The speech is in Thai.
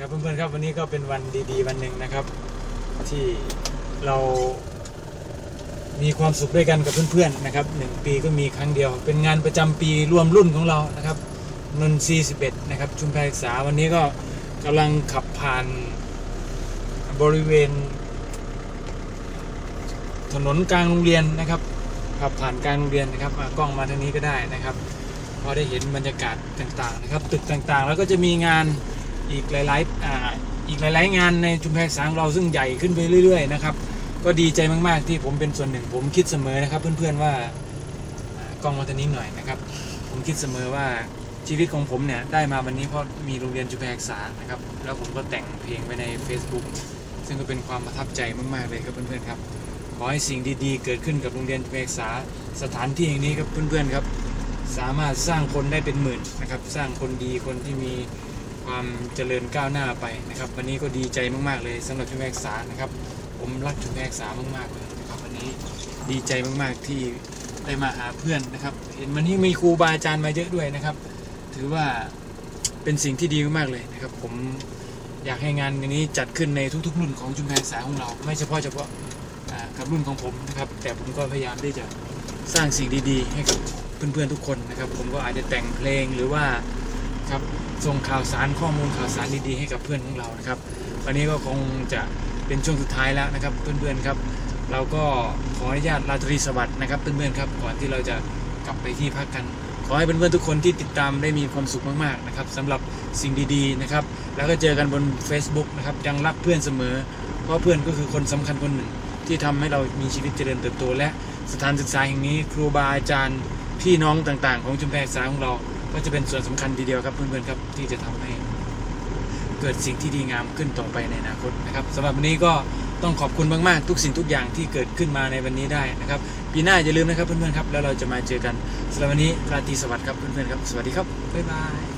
ครับเพื่อนๆครับวันนี้ก็เป็นวันดีๆ วันหนึ่งนะครับ ที่เรามีความสุขด้วยกันกับเพื่อนๆนะครับหนึ่งปีก็มีครั้งเดียว เป็นงานประจำปีรวมรุ่นของเรานะครับนนทรี11นะครับชุมแพรศึกษาวันนี้ก็กำลังขับผ่านบริเวณ ถนนกลางโรงเรียนนะครับขับผ่านกลางโรงเรียนนะครับกล้องมาทางนี้ก็ได้นะครับพอได้เห็นบรรยากาศต่างๆนะครับตึกต่างๆ แล้วก็จะมีงาน อีกหลายๆอ่าอีกหลาย ๆ งานในชุมแพรสางเราซึ่งใหญ่ขึ้นไปเรื่อย ๆ นะครับ ก็ดีใจมากๆที่ผมเป็นส่วนหนึ่ง ผมคิดเสมอนะครับ เพื่อนๆว่ากล้องมาทางนี้หน่อยนะครับ ผมคิดเสมอว่าชีวิตของผมเนี่ยได้มาวันนี้เพราะมีโรงเรียนชุมแพรศึกษานะครับ แล้วผมก็แต่งเพลงไว้ใน Facebook ซึ่งก็เป็นความประทับใจมากๆเลยครับเพื่อนๆครับขอให้สิ่งดีๆ เกิดขึ้นกับโรงเรียนชุมแพรศึกษาสถานที่แห่งนี้ครับเพื่อนๆครับ สามารถสร้างคนได้เป็นหมื่นนะครับ สร้างคนดีคนที่มี ความเจริญก้าวหน้าไปนะครับ วันนี้ก็ดีใจมากๆเลยสำหรับชุมแพรศึกษานะครับ ผมรักชุมแพรศึกษามากๆเลยนะครับวันนี้ดีใจมากๆที่ได้มาหาเพื่อนนะครับ เห็นวันนี้มีครูบาอาจารย์มาเยอะด้วยนะครับ ถือว่าเป็นสิ่งที่ดีมากๆเลยนะครับ ผมอยากให้งานนี้จัดขึ้นในทุกๆ รุ่นของชุมแพรศึกษาของเรา ไม่เฉพาะเฉพาะกับรุ่นของผมนะครับ แต่ผมก็พยายามที่จะสร้างสิ่งดีๆ ให้กับเพื่อนๆทุกคนนะครับ ผมก็อาจจะแต่งเพลงหรือว่า ครับ ส่งข่าวสารข้อมูลข่าวสารดีๆให้กับเพื่อนของเรานะครับ วันนี้ก็คงจะเป็นช่วงสุดท้ายแล้วนะครับ เพื่อนๆครับ เราก็ขออนุญาตลาตรีสวัสดิ์นะครับ เพื่อนๆครับก่อนที่เราจะกลับไปที่พักกัน ขอให้เพื่อนๆทุกคนที่ติดตามได้มีความสุขมากๆนะครับสำหรับสิ่งดีๆนะครับ แล้วก็เจอกันบน Facebook นะครับยังรักเพื่อนเสมอ เพราะเพื่อนก็คือคนสำคัญคนหนึ่ง ที่ทำให้เรามีชีวิตเจริญเติบโตและสถานศึกษาแห่งนี้ครูบาอาจารย์พี่น้องต่างๆ ของชุมแพรศึกษาของเรา ก็จะเป็นส่วนสำคัญทีเดียวครับเพื่อนๆครับที่จะทำให้เกิดสิ่งที่ดีงามขึ้นต่อไปในอนาคตนะครับสำหรับวันนี้ก็ต้องขอบคุณมากๆ ทุกสิ่งทุกอย่างที่เกิดขึ้นมาในวันนี้ได้นะครับปีหน้าอย่าลืมนะครับเพื่อนๆครับแล้วเราจะมาเจอกันสำหรับวันนี้ราตรีสวัสดิ์ครับเพื่อนๆครับสวัสดีครับบ๊ายบาย